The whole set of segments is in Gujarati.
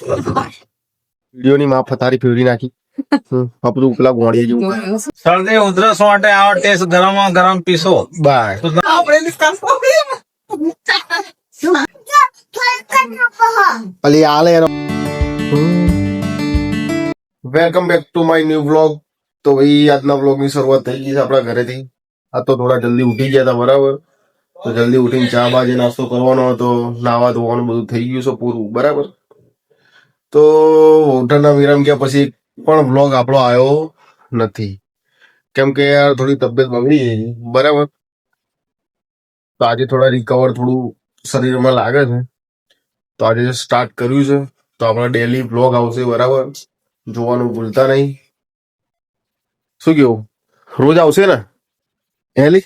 વિડીયોની માં તારી ફેરવી નાખી. આપણું પેલા ગોળીએ જેવું શરદી ઉધરસ માટે આ ટેસ્ટ ગરમ ગરમ પીસો બાય અલી આલે એનો. Welcome back to my new vlog તો ભાઈ આજના વ્લોગની શરૂઆત થઈ ગઈ છે આપણા ઘરેથી. આ તો થોડા જલ્દી ઉઠી ગયા હતા બરાબર. તો જલ્દી ઉઠીને ચા બાજે નાસ્તો કરવાનો હતો નાવા ધોવાનું બધું થઈ ગયું છે પૂરું બરાબર. તો હોટલના વિરામ ગયા પછી પણ વ્લોગ આપણો આવ્યો નથી. કેમ કે યાર થોડી તબિયત બગડી બરાબર? તો આજે થોડા રિકવર થોડું શરીરમાં લાગે છે. તો આજે સ્ટાર્ટ કર્યું છે. તો આપણે ડેલી બ્લોગ આવશે, બરાબર? જોવાનું ભૂલતા નહીં. શું કેવું રોજ આવશે ને? હેલી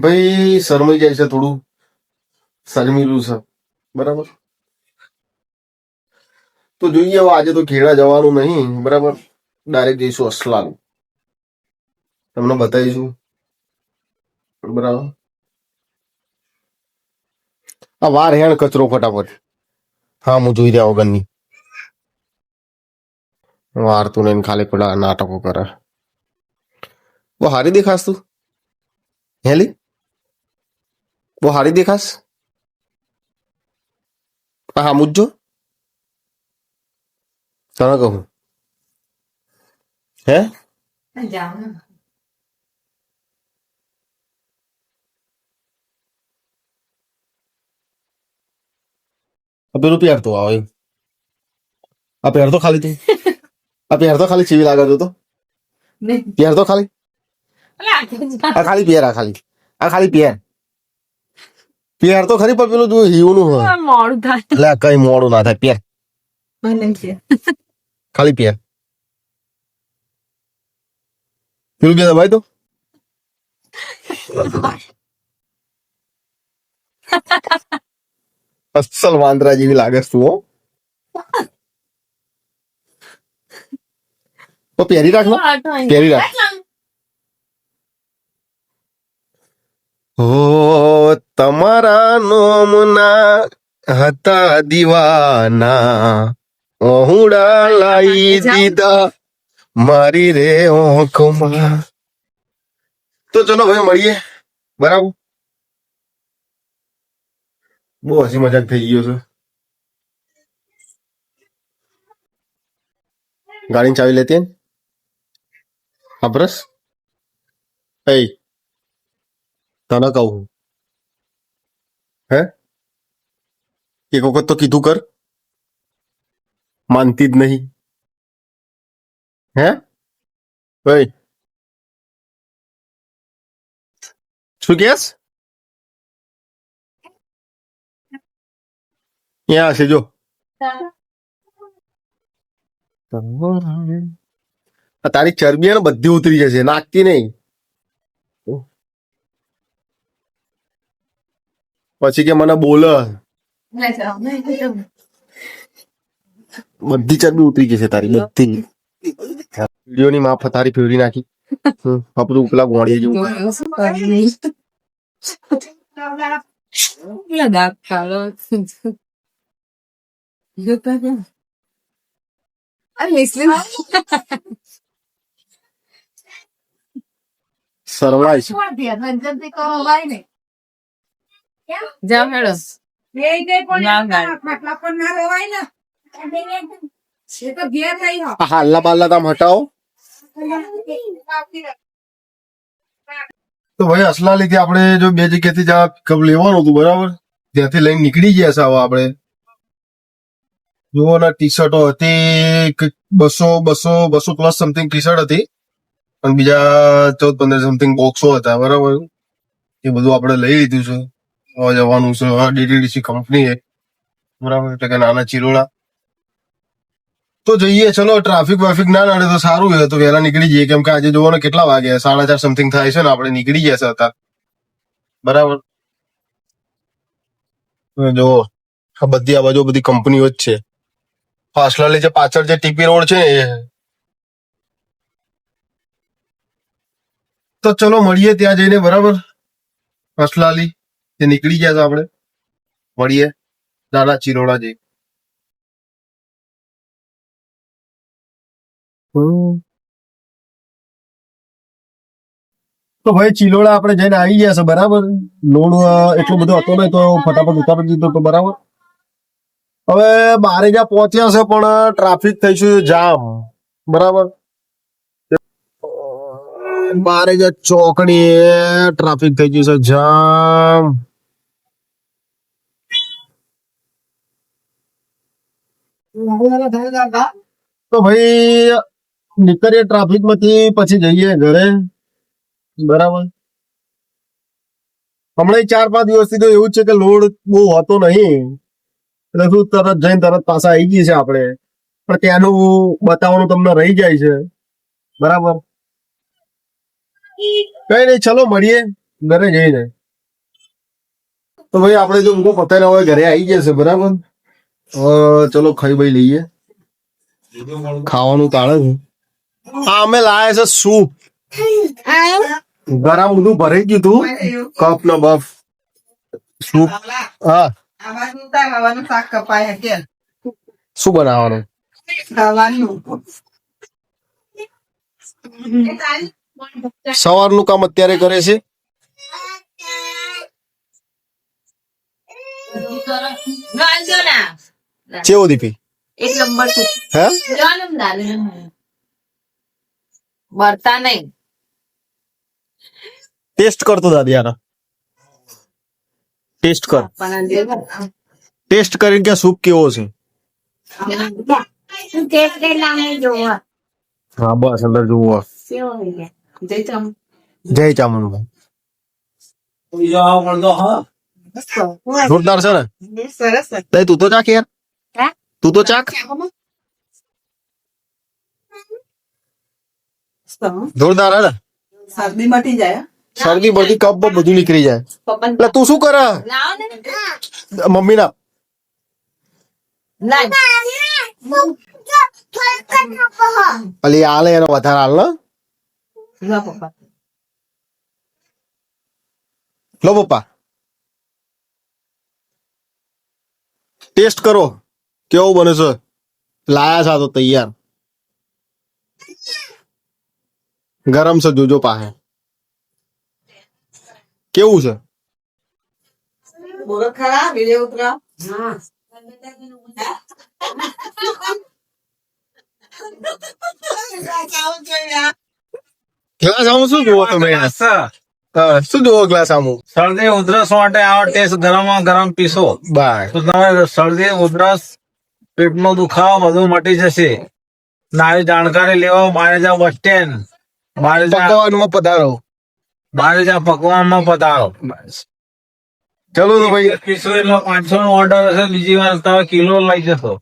ભાઈ, શરમાઈ જાય છે થોડું. શરમીલું છે. બરાબર? તો જોઈએ હવે આજે તો ખેડા જવાનું નહીં, બરાબર? ડાયરેક્ટ જઈશું અસલાલ તમને બતાવીશું. બરાબર? આ વાર હેણ કચરો ફટાફટ. હા, હું જોઈ રહ્યા વગરની વાર તું લઈને ખાલી પેલા નાટકો કરે. બહુ હારી દેખાશ તું? હેલી? બહુ હારી દેખાશ હા મુજો તને કહું હે પેલું પહેરતો આવે આ ખાલી તું આ પહેરતો ખાલી ચીવી લાગે તું તો પહેરતો ખાલી આ ખાલી પહેર આ ખાલી આ ખાલી પહેર પહેર તો ખરી પણ પેલું તું હીવનું હોય. મોડું થાય. એટલે કઈ મોડું ના થાય પહેર ખાલી પહેર પેલું કે ભાઈ તો. અસલ વાંદરા જેવી લાગે તું હો. તો પહેરી રાખ ને. પહેરી રાખ હો તમારા નોમના હતા દીવાના. ઓહુડા લાઈ દીધા. મારી રે ઓંખમાં. તો ચલો ભાઈ મળીએ. બરાબર? બહુ હસી મજાક થઈ ગયો છે. ગાડીની ચાવી લેતી અબ્રસ એ તને કહું હે એક વખત તો કીધું કર માનતી જ નહીં હે ઓય શું કેસ ત્યાં હશે જો આ તારી ચરબી હે ને બધી ઉતરી જશે નાખતી નહીં પછી કે મને બોલ. બધી ચરબી ઉતરી જશે તારી બધી. વીડિયો ની માફ તારી ફેરવી નાખી. આપણું પેલા ગોળીએ જેવું. સરવાય જાઓ. હેડો. આ હાલના બાલના તામ હટાવો. તો ભાઈ અસલા લીધે આપણે જો બે જગ્યાથી જ્યાં કપ લેવાનું હતું બરાબર? ત્યાંથી લઈને નીકળી ગયા છે હવે આપણે. જુઓ ના ટી શર્ટો હતી બસો બસો બસો પ્લસ સમથિંગ ટી શર્ટ હતી. અને બીજા ચૌદ પંદર સમથિંગ બોક્સો હતા બરાબર? એ બધું આપણે લઈ લીધું છે. જવાનું છે. ડીટીડીસી કંપની બરાબર? એટલે કે નાના ચિરોડા. તો જઈએ. ચલો ટ્રાફિક વાફિક ના નડે તો સારું હોય તો વહેલા નીકળી જઈએ. કેમ કે આજે જોવો ને કેટલા વાગ્યા સાડા ચાર સમથિંગ થાય છે ને આપણે નીકળી ગયા છે હતા બરાબર? જુઓ. આ બધી આ બાજુ બધી કંપનીઓ જ છે. ફાસલાલી જે પાછળ જે ટીપી રોડ છે એ. તો ચલો, મળીએ ત્યાં જઈને. બરાબર? અસલાલી તે નીકળી ગયા આપણે. મળીએ. નાના ચિરોડા જઈ તો ભાઈ ચિલોડા આપણે જઈને આવી ગયા છે બરાબર? લોડ એટલો બધો હતો નહીં તો ફટાફટ ઉતારી દીધો તો બરાબર. હવે બારે જ્યાં પહોંચ્યા છે પણ ટ્રાફિક થઈ છે જામ બરાબર? બારે જ્યાં ચોકડી ટ્રાફિક થઈ ગયું છે જામ. તો ભાઈ, નીકળીએ ટ્રાફિકમાંથી, પછી જઈએ ઘરે. બરાબર. હમણાં ચાર પાંચ દિવસથી તો એવું છે કે લોડ બહુ હોતો નહીં. એટલે શું તરત જઈને તરત પાછા આવી ગઈ છે આપણે. પણ ત્યાંનું બતાવવાનું તમને રહી જાય છે. બરાબર. કઈ નહીં, ચલો મળીએ ઘરે જઈને. તો ભાઈ, આપણે જો પતાવીને હવે ઘરે આવી ગયા છે બરાબર. ચલો ખાઈ ભાઈ લઈએ. ખાવાનું તાળે હા અમે લાયા છે સૂપ. ગરમ બધું ભરાઈ ગયું તું કપ નો બફ સૂપ. હા. શું બનાવવાનું? સવારનું કામ અત્યારે કરે છે? ચેવો દીપી એક નંબર છે હે જાનમ દાલે બરતા નહીં ટેસ્ટ કરતો દાદી યાર ટેસ્ટ કર ટેસ્ટ કરીને કે સૂપ કેવો છે હા બસ અંદર જુઓ જય ચામ જય ચામુંડભાઈ બીજો આવો પડતો હા જોરદાર છે ને સરસ તઈ તું તો ચાક યાર હે? તું તો ચાક જોરદાર હે ને શરદી મટી જાય શરદી બરદી કપ બપ બધું નીકળી જાય પપ્પા એટલે તું શું કરે લાવો ને મમ્મી ના ના અલી આલે એનો વધારે હાલ ને લો પપ્પા લો પપ્પા ટેસ્ટ કરો કેવું બને છે લાયા છે આ તો તૈયાર ગરમ છે જોજો પાસે કેવું છે બોલો ખરા વીડિયો ઉતરાવ ગ્લાસ આમ શું જુઓ તમે યાર? હા, શું જુઓ ગ્લાસ આમ શરદી ઉધરસ માટે આવો ટેસ્ટ ગરમ ગરમ પીસો બાય તો તમે શરદી ઉધરસ પેટનો દુખાવો બધું મટી જશે. નારી જાણકારી લેવા મારે જાવ બસ સ્ટેન્ડ. મારે પકવાનમાં પધારો. મારે જા પકવાનમાં પધારો. ચલો તો ભાઈ. એટલે પાંચસો નો ઓર્ડર હશે બીજી વાર તમે કિલો લઈ જશો.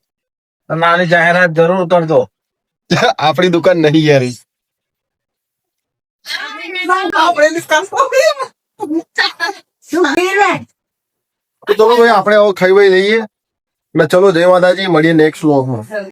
તો નાની જાહેરાત જરૂર કરજો. આપણી દુકાન નહીં યાર. ચલો ભાઈ આપણે હવે ખાઈ ભાઈ લઈએ. ને ચલો જય માતાજી મળીએ નેક્સ્ટ વ્લોગમાં